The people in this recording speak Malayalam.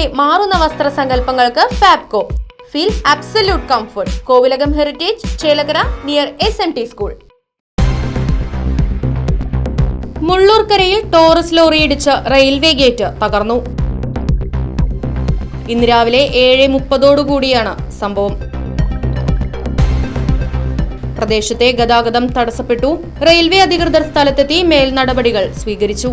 തലമുറയുടെ മാറുന്ന വസ്ത്ര സങ്കല്പങ്ങൾക്ക് Fabco. Feel absolute comfort Kovilakam heritage Chelakkara near S M T school മുള്ളൂർക്കരയിൽ Taurus ലോറിയിടിച്ച് റെയിൽവേ ഗേറ്റ് തകർന്നു. ഇന്ന് രാവിലെ ഏഴ് മുപ്പതോടുകൂടിയാണ് സംഭവം. പ്രദേശത്തെ ഗതാഗതം തടസ്സപ്പെട്ടു. റെയിൽവേ അധികൃതർ സ്ഥലത്തെത്തി മേൽ നടപടികൾ സ്വീകരിച്ചു.